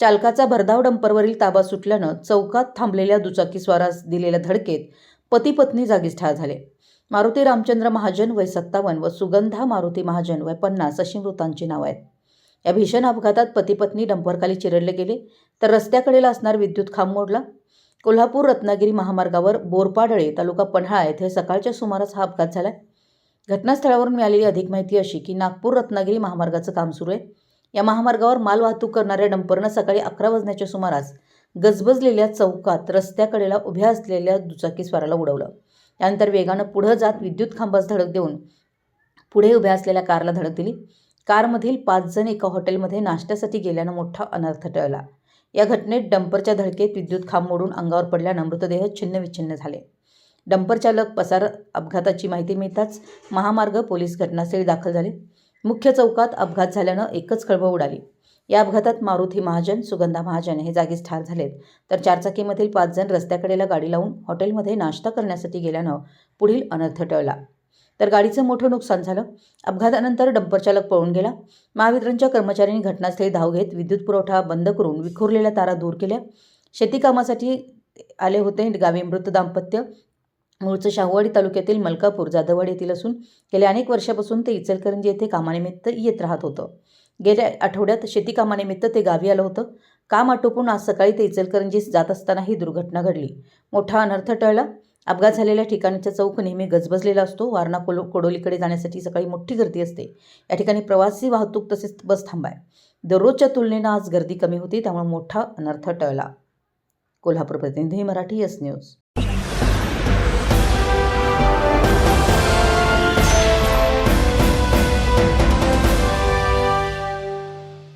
चालकाचा भरधाव डंपरवरील ताबा सुटल्यानं चौकात थांबलेल्या दुचाकीस्वारास दिलेल्या धडकेत पती पत्नी जागीच ठार झाले. मारुती रामचंद्र महाजन वय सत्तावन्न व सुगंधा मारुती महाजन वय पन्नास अशी मृतांची नावं आहेत. या भीषण अपघातात पती पत्नी डंपरखाली चिरडले गेले तर रस्त्याकडेला असणार विद्युत खांब मोडला. कोल्हापूर रत्नागिरी महामार्गावर बोरपाडळे तालुका पन्हाळा येथे सकाळच्या सुमारास हा अपघात झाला घटनास्थळावरून मिळालेली अधिक माहिती अशी की नागपूर रत्नागिरी महामार्गाचं काम सुरू आहे. या महामार्गावर माल वाहतूक करणाऱ्या डंपरनं सकाळी अकरा वाजण्याच्या सुमारास गजबजलेल्या चौकात रस्त्याकडेला उभ्या असलेल्या दुचाकीस्वाराला उडवलं. त्यानंतर वेगानं पुढं जात विद्युत खांबास धडक देऊन पुढे उभ्या असलेल्या कारला धडक दिली. कारमधील पाच जण एका हॉटेलमध्ये नाश्त्यासाठी गेल्यानं मोठा अनर्थ टळला. या घटनेत डंपरच्या धडकेत विद्युत खांब मोडून अंगावर पडल्यानं मृतदेह छिन्नविच्छिन्न झाले. डंपर चालक पसार अपघाताची माहिती मिळताच महामार्ग पोलीस घटनास्थळी दाखल झाले. मुख्य चौकात अपघात झाल्यानं एकच खळबळ उडाली. या अपघातात मारुती महाजन सुगंधा महाजन हे जागीच ठार झालेत. तर चारचाकीमधील पाच जण रस्त्याकडेला गाडी लावून हॉटेलमध्ये नाश्ता करण्यासाठी गेल्यानं पुढील अनर्थ टळला. तर गाडीचं मोठं नुकसान झालं. अपघातानंतर डंपर चालक पळून गेला. महावितरणच्या कर्मचाऱ्यांनी घटनास्थळी धाव घेत विद्युत पुरवठा बंद करून विखुरलेल्या तारा दूर केल्या. शेतीकामासाठी आले होते गावी मृत दाम्पत्य. मूळचं शाहूवाडी तालुक्यातील मलकापूर जाधववाडी येथील असून गेल्या अनेक वर्षापासून ते इचलकरंजी येथे कामानिमित्त येत राहत होतं. गेल्या आठवड्यात शेती कामानिमित्त ते गावी आलं होतं. काम आटोपून आज सकाळी ते इचलकरंजीस जात असताना ही दुर्घटना घडली. मोठा अनर्थ टळला. अपघात झालेल्या ठिकाणचा चौक नेहमी गजबजलेला असतो. वारणा कोलो कोडोलीकडे जाण्यासाठी सकाळी मोठी गर्दी असते. या ठिकाणी प्रवासी वाहतूक तसेच बस थांबाय. दररोजच्या तुलनेनं आज गर्दी कमी होती त्यामुळे मोठा अनर्थ टळला. कोल्हापूर प्रतिनिधी मराठी यस न्यूज.